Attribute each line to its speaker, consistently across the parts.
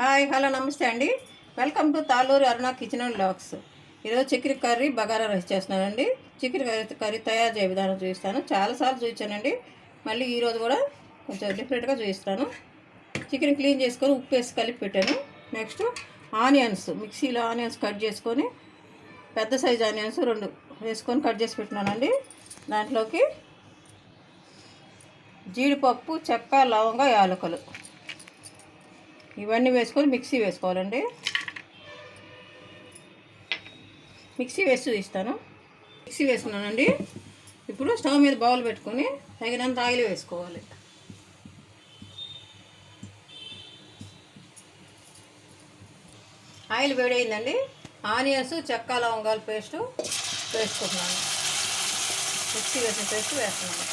Speaker 1: Hi hello నమస్తే అండి. Welcome to Taluru Aruna kitchen and vlogs. ఈరోజు చికెన్ కర్రీ బగారా రైస్ చేస్తున్నానండి. చికెన్ కర్రీ కర్రీ తయారు చేయ విధానం చూపిస్తాను. చాలాసార్లు చూపించానండి. మళ్ళీ ఈరోజు కూడా కొంచెం డిఫరెంట్గా చూపిస్తాను. చికెన్ క్లీన్ చేసుకొని ఉప్పు వేసి కలిపి పెట్టాను. నెక్స్ట్ ఆనియన్స్ మిక్సీలో ఆనియన్స్ కట్ చేసుకొని పెద్ద సైజ్ ఆనియన్స్ రెండు వేసుకొని కట్ చేసి పెట్టినానండి దాంట్లోకి జీడిపప్పు చెక్క లవంగ యాలకులు. ఇవన్నీ వేసుకొని మిక్సీ వేసుకోవాలండి. మిక్సీ వేసి చూపిస్తాను మిక్సీ వేసుకున్నానండి. ఇప్పుడు స్టవ్ మీద బౌల్ పెట్టుకొని తగినంత ఆయిల్ వేసుకోవాలి. ఆయిల్ వేడైందండి. ఆనియన్స్ చెక్క లవంగాల పేస్ట్ వేసుకుంటున్నాను. మిక్సీ వేసిన పేస్ట్ వేస్తున్నాను.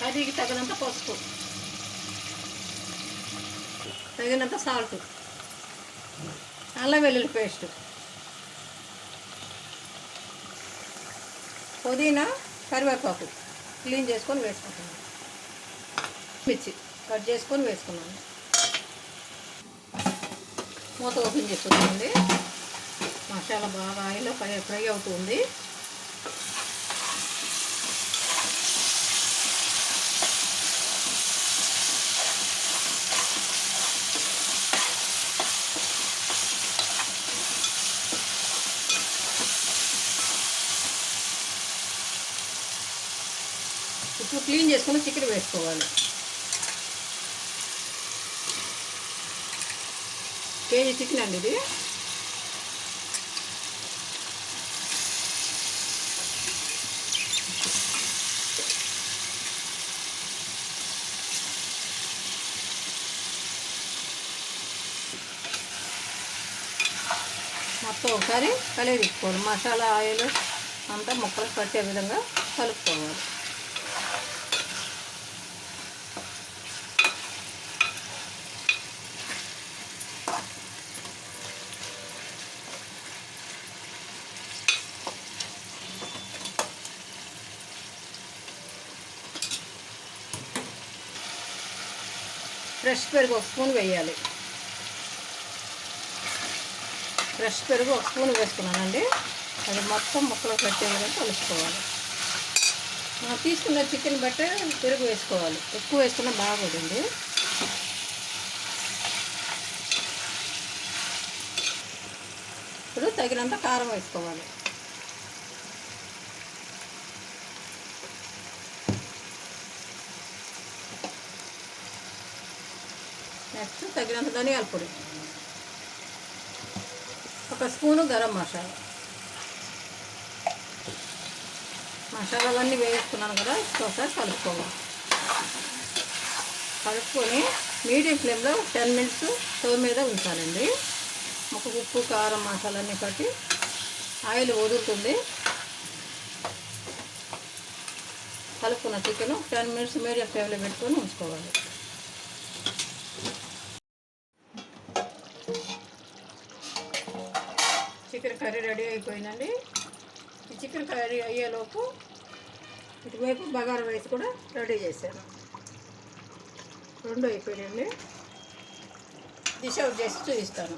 Speaker 1: కర్రీకి తగినంత పసుపు. తగినంత సాల్ట్ అల్లం వెల్లుల్లి పేస్ట్ పుదీనా కరివేపాకు క్లీన్ చేసుకొని వేసుకుంటాను మిర్చి కట్ చేసుకొని వేసుకున్నాను. మూత ఓపెన్ చేసుకుంటుంది మసాలా బాగా ఆయిల్లో ఫ్రై ఫ్రై అవుతుంది. ఇప్పుడు క్లీన్ చేసుకుని చికెన్ వేసుకోవాలి. కేజీ చికెన్ అండి ఇది. మొత్తం ఒకసారి కలిగి తిప్పుకోవాలి మసాలా ఆయిల్ అంతా ముక్కలు పట్టే విధంగా కలుపుకోవాలి. ఫ్రెష్ పెరుగు ఒక స్పూన్ వేయాలి. ఫ్రెష్ పెరుగు ఒక స్పూన్ వేసుకున్నానండి. అది మొత్తం ముక్కలు పెట్టే విధంగా కలుసుకోవాలి మనం తీసుకున్న చికెన్ బట్టే పెరుగు వేసుకోవాలి. ఎక్కువ వేసుకున్న బాగోదండి. ఇప్పుడు తగినంత కారం వేసుకోవాలి. నెక్స్ట్ తగినంత ధనియాల పొడి. ఒక స్పూను గరం మసాలా. మసాలాలన్నీ వేసుకున్నాను కదా ఒకసారి కలుపుకోవాలి. కలుపుకొని మీడియం ఫ్లేమ్లో టెన్ మినిట్స్ స్టవ్ మీద ఉంచాలండి. ఒక ఉప్పు కారం మసాలన్నీ కట్టి ఆయిల్ వదులుతుంది. కలుపుకున్న చికెన్ టెన్ మినిట్స్ మీడియం ఫ్లేమ్లో పెట్టుకొని ఉంచుకోవాలి. చికెన్ కర్రీ రెడీ అయిపోయిందండి. ఈ చికెన్ కర్రీ అయ్యేలోపు ఇటువైపు బగారా రైస్ కూడా రెడీ చేశాను. రెండు అయిపోయినాయండి. డిష్ అవుట్ చేసి చూపిస్తాను.